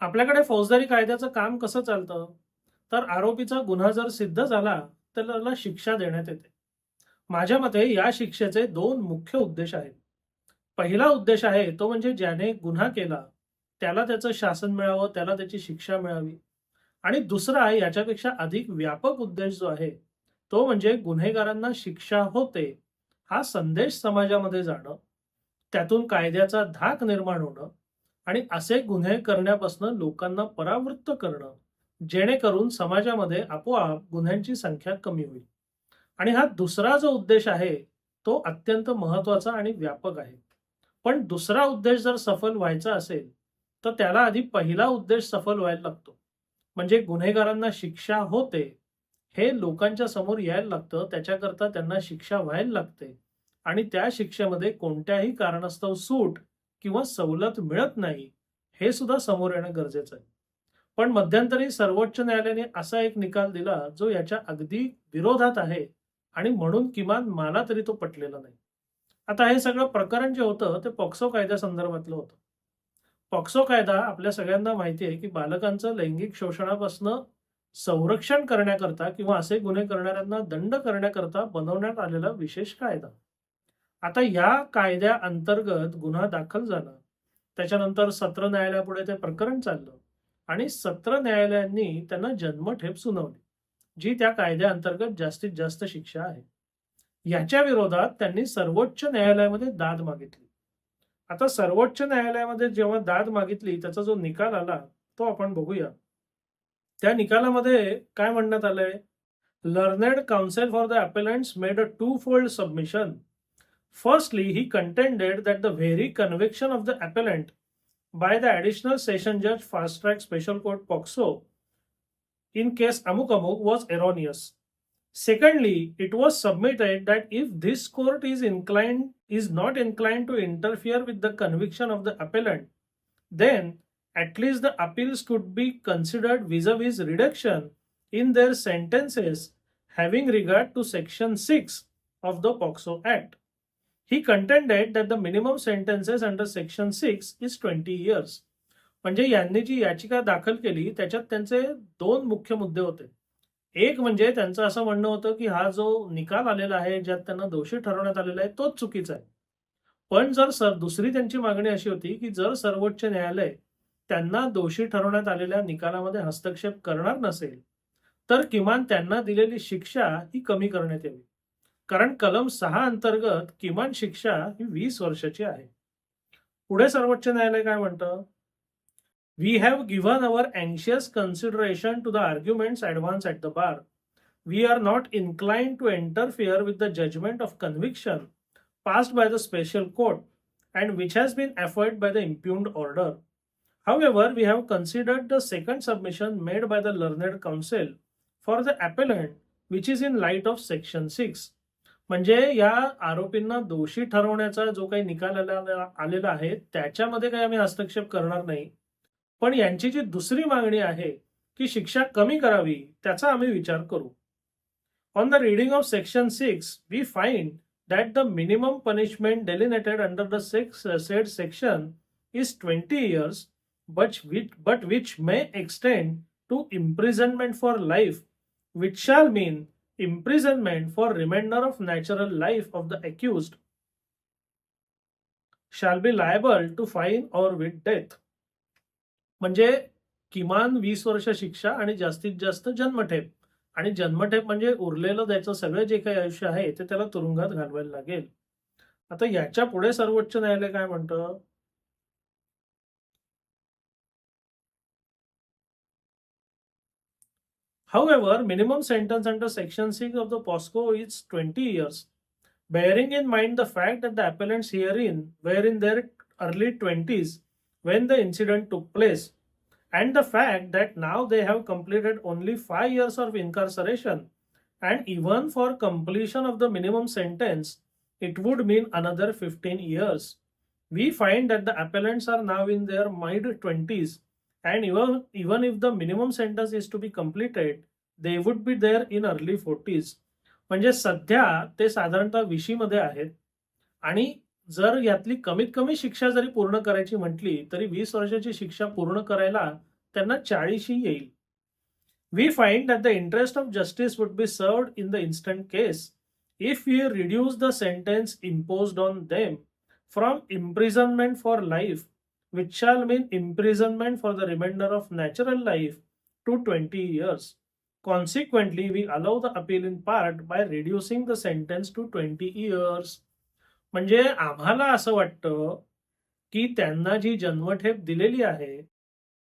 आपल्याकडे फौजदारी कायद्याचं काम कसं चालतं? तर आरोपीचा गुन्हा जर सिद्ध झाला तर त्याला शिक्षा देण्यात येते. माझ्या मते या शिक्षेचे दोन मुख्य उद्देश आहेत. पहिला उद्देश आहे तो म्हणजे ज्याने गुन्हा केला त्याला त्याचं शासन मिळावं त्याला त्याची शिक्षा मिळावी. आणि दुसरा याच्यापेक्षा अधिक व्यापक उद्देश जो आहे तो म्हणजे गुन्हेगारांना शिक्षा होते हा संदेश समाजामध्ये जाणं. त्यातून कायद्याचा धाक निर्माण होणं. आणि असे गुन्हे करण्यापासून लोकांना परावृत्त करणं जेणेकरून समाजामध्ये आपोआप गुन्ह्यांची संख्या कमी होईल. आणि हा दुसरा जो उद्देश आहे तो अत्यंत महत्त्वाचा आणि व्यापक आहे. पण दुसरा उद्देश जर सफल व्हायचा असेल तर त्याला आधी पहिला उद्देश सफल व्हायला लागतो. म्हणजे गुन्हेगारांना शिक्षा होते हे लोकांच्या समोर यायला लागतं त्याच्याकरता त्यांना शिक्षा व्हायला लागते. आणि त्या शिक्षेमध्ये कोणत्याही कारणास्तव सूट किंवा सवलत मिळत नाही हे सुद्धा समोर येणं गरजेचं आहे. पण मध्यंतरी सर्वोच्च न्यायालयाने असा एक निकाल दिला जो याच्या अगदी विरोधात आहे आणि म्हणून किमान मला तरी तो पटलेला नाही. आता हे सगळं प्रकरण जे होतं ते पॉक्सो कायद्यासंदर्भातलं होतं. पॉक्सो कायदा आपल्या सगळ्यांना माहिती आहे की बालकांचं लैंगिक शोषणापासून संरक्षण करण्याकरता किंवा असे गुन्हे करणाऱ्यांना दंड करण्याकरता बनवण्यात आलेला विशेष कायदा. आता ह्या कायद्या अंतर्गत गुन्हा दाखल झाला. त्याच्यानंतर सत्र न्यायालयापुढे ते प्रकरण चाललं आणि सत्र न्यायालयांनी त्यांना जन्मठेप सुनावली जी त्या कायद्या अंतर्गत जास्तीत जास्त शिक्षा आहे. याच्या विरोधात त्यांनी सर्वोच्च न्यायालयामध्ये दाद मागितली. आता सर्वोच्च न्यायालयामध्ये जेव्हा दाद मागितली त्याचा जो निकाल आला तो आपण बघूया. त्या निकालामध्ये काय म्हणण्यात आलंय? Learned counsel for the appellants made a twofold submission. Firstly, he contended that the very conviction of the appellant by the Additional Session Judge Fast Track Special Court POXO in case Amuk Amuk was erroneous. Secondly, it was submitted that if this court is inclined is not inclined to interfere with the conviction of the appellant, then at least the appeals could be considered vis-a-vis reduction in their sentences having regard to section 6 of the POXO Act. He contended that the minimum sentences under section 6 is 20 years. म्हणजे यांनी जी याचिका दाखल केली त्याच्यात त्यांचे दोन मुख्य मुद्दे होते. एक म्हणजे त्यांचं असं म्हणणं होतं की हा जो निकाल आलेला आहे ज्यात त्यांना दोषी ठरवण्यात आलेला आहे तोच चुकीचा आहे. पण जर सर दुसरी त्यांची मागणी अशी होती की जर सर्वोच्च न्यायालय त्यांना दोषी ठरवण्यात आलेल्या निकालामध्ये हस्तक्षेप करणार नसेल तर किमान त्यांना दिलेली शिक्षा ही कमी करण्यात यावी. कारण कलम सहा अंतर्गत किमान शिक्षा ही वीस वर्षाची आहे. पुढे सर्वोच्च न्यायालय काय म्हणत? We have given our अँशियस consideration to the arguments advance at the bar we are not incline to interfere with the judgment of conviction passed by the special court and which has been afford by the impugned order however we have considered the second submission made by the learned counsel for the appellant which is in light of section six म्हणजे या आरोपींना दोषी ठरवण्याचा जो काही निकाल आलेला आहे त्याच्यामध्ये काही आम्ही हस्तक्षेप करणार नाही. पण यांची जी दुसरी मागणी आहे की शिक्षा कमी करावी त्याचा आम्ही विचार करू. On the reading of section six we find that the minimum punishment delineated under the six said section is twenty years but which but which may extend to imprisonment for life which shall mean imprisonment for remainder of natural life of the accused shall be liable to fine or with death. म्हणजे किमान वीस वर्ष शिक्षा आणि जास्तीत जास्त जन्मठेप. आणि जन्मठेप म्हणजे उरलेलं त्याचं सगळं जे काही आयुष्य आहे ते त्याला तुरुंगात घालवायला लागेल. आता याच्यापुढे सर्वोच्च न्यायालय काय म्हणतं? However, minimum sentence under Section 6 of the POSCO is 20 years. Bearing in mind the fact that the appellants herein were in their early 20s when the incident took place, and the fact that now they have completed only five years of incarceration, and even for completion of the minimum sentence, it would mean another 15 years. We find that the appellants are now in their mid 20s, and even, even if the minimum sentence is to be completed, they would be there in early 40s. म्हणजे सध्या ते साधारणतः विशी मध्ये आहेत आणि जर यातली कमीत कमी शिक्षा जरी पूर्ण करायची म्हटली तरी वीस वर्षाची शिक्षा पूर्ण करायला त्यांना चाळीसही येईल we find that the interest of justice would be served in the instant case if you reduce the sentence impose on them from imprisonment for life which shall mean imprisonment for the remainder of natural life, to 20 years. Consequently, we allow the appeal in part by reducing the sentence to 20 years. म्हणजे आम्हाला असं वाटतं की त्यांना जी जन्मठेप दिलेली आहे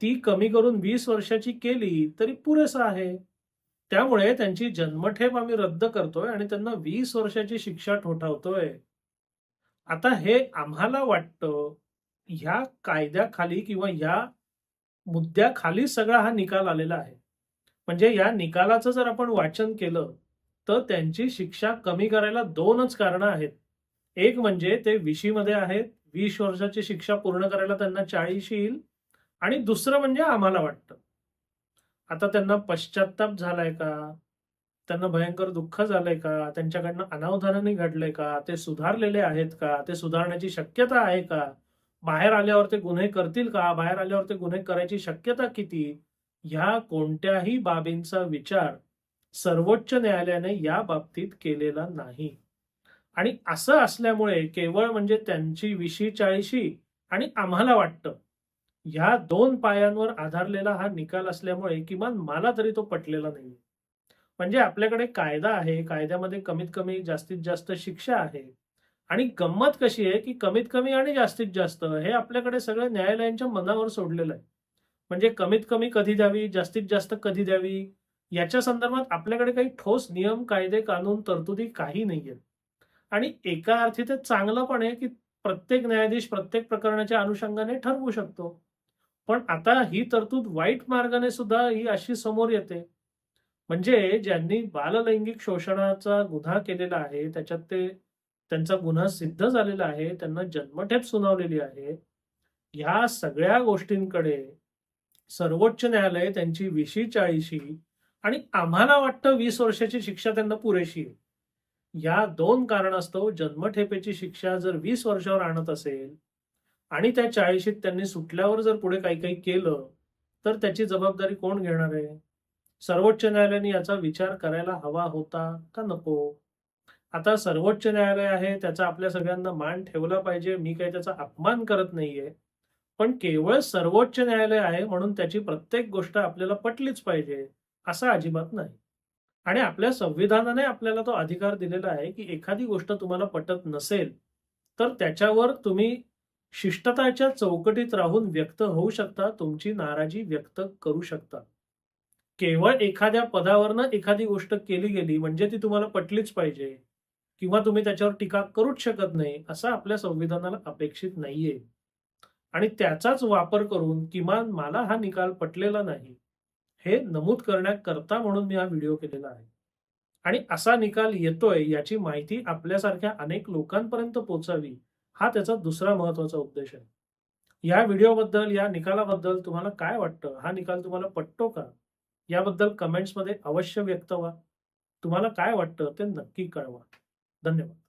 ती कमी करून वीस वर्षाची केली तरी पुरेसं आहे त्यामुळे त्यांची जन्मठेप आम्ही रद्द करतोय आणि त्यांना वीस वर्षाची शिक्षा ठोठावतोय आता हे आम्हाला वाटतं ह्या कायद्याखाली किंवा या मुद्द्याखाली सगळा हा निकाल आलेला आहे. म्हणजे या निकालाचं जर आपण वाचन केलं तर त्यांची शिक्षा कमी करायला दोनच कारणं आहेत. एक म्हणजे ते विशीमध्ये आहेत वीस वर्षाची शिक्षा पूर्ण करायला त्यांना चाळीस येईल आणि दुसरं म्हणजे आम्हाला वाटतं. आता त्यांना पश्चाताप झालाय का? त्यांना भयंकर दुःख झालंय का? त्यांच्याकडनं अनावधानाने घडलंय का? ते सुधारलेले आहेत का? ते सुधारण्याची शक्यता आहे का? बाहेर आल्यावर ते गुन्हे करतील का? बाहेर आल्यावर ते गुन्हे करायची शक्यता किती? ह्या कोणत्याही बाबींचा विचार सर्वोच्च न्यायालयाने या बाबतीत केलेला नाही. आणि असं असल्यामुळे केवळ म्हणजे त्यांची विशी चाळीशी आणि आम्हाला वाटतं ह्या दोन पायांवर आधारलेला हा निकाल असल्यामुळे किमान मला तरी तो पटलेला नाही म्हणजे आपल्याकडे कायदा आहे कायद्यामध्ये कमीत कमी जास्तीत जास्त शिक्षा आहे. आणि गंमत कशी आहे की कमीत कमी आणि जास्तीत जास्त हे आपल्याकडे सगळं न्यायालयांच्या मनावर सोडलेलं आहे. म्हणजे कमीत कमी कधी द्यावी जास्तीत जास्त कधी द्यावी याच्या संदर्भात आपल्याकडे काही ठोस नियम कायदे कानून तरतुदी काही नाहीयेत. आणि एका अर्थी ते चांगलं पण आहे की प्रत्येक न्यायाधीश प्रत्येक प्रकरणाच्या अनुषंगाने ठरवू शकतो. पण आता ही तरतूद वाईट मार्गाने सुद्धा ही अशी समोर येते. म्हणजे ज्यांनी बाललैंगिक शोषणाचा गुन्हा केलेला आहे त्याच्यात ते त्यांचा गुन्हा सिद्ध झालेला आहे त्यांना जन्मठेप सुनावलेली आहे. ह्या सगळ्या गोष्टींकडे सर्वोच्च न्यायालय त्यांची विशी चाळीशी आणि आम्हाला वाटतं वीस वर्षाची शिक्षा त्यांना पुरेशी आहे. या दोन कारणास्तव जन्मठेपेची शिक्षा जर वीस वर्षावर आणत असेल आणि त्या चाळीशीत त्यांनी सुटल्यावर जर पुढे काही काही केलं तर त्याची जबाबदारी कोण घेणार आहे? सर्वोच्च न्यायालयाने याचा विचार करायला हवा होता का नको? आता सर्वोच्च न्यायालय आहे त्याचा आपल्या सगळ्यांना मान ठेवला पाहिजे मी काही त्याचा अपमान करत नाहीये. पण केवळ सर्वोच्च न्यायालय आहे म्हणून त्याची प्रत्येक गोष्ट आपल्याला पटलीच पाहिजे असं अजिबात नाही. आणि आपल्या संविधानाने आपल्याला तो अधिकार दिलेला आहे की एखादी गोष्ट तुम्हाला पटत नसेल तर त्याच्यावर तुम्ही शिष्टताच्या चौकटीत राहून व्यक्त होऊ शकता तुमची नाराजी व्यक्त करू शकता. केवळ एखाद्या पदावरनं एखादी गोष्ट केली गेली म्हणजे ती तुम्हाला पटलीच पाहिजे. किंवा तुम्ही त्याच्यावर टीका करूच शकत नाही असं आपल्या संविधानाला अपेक्षित नाहीये. आणि त्याचाच वापर करून किमान मला हा निकाल पटलेला नाही हे नमूद करण्याकरता म्हणून मी हा व्हिडिओ केलेला आहे. आणि असा निकाल येतोय याची माहिती आपल्यासारख्या अनेक लोकांपर्यंत पोहोचावी हा त्याचा दुसरा महत्त्वाचा उद्देश आहे. या व्हिडिओबद्दल या निकालाबद्दल तुम्हाला काय वाटतं? हा निकाल तुम्हाला पटतो का? याबद्दल कमेंट्समध्ये अवश्य व्यक्त व्हा. तुम्हाला काय वाटतं ते नक्की कळवा. धन्यवाद.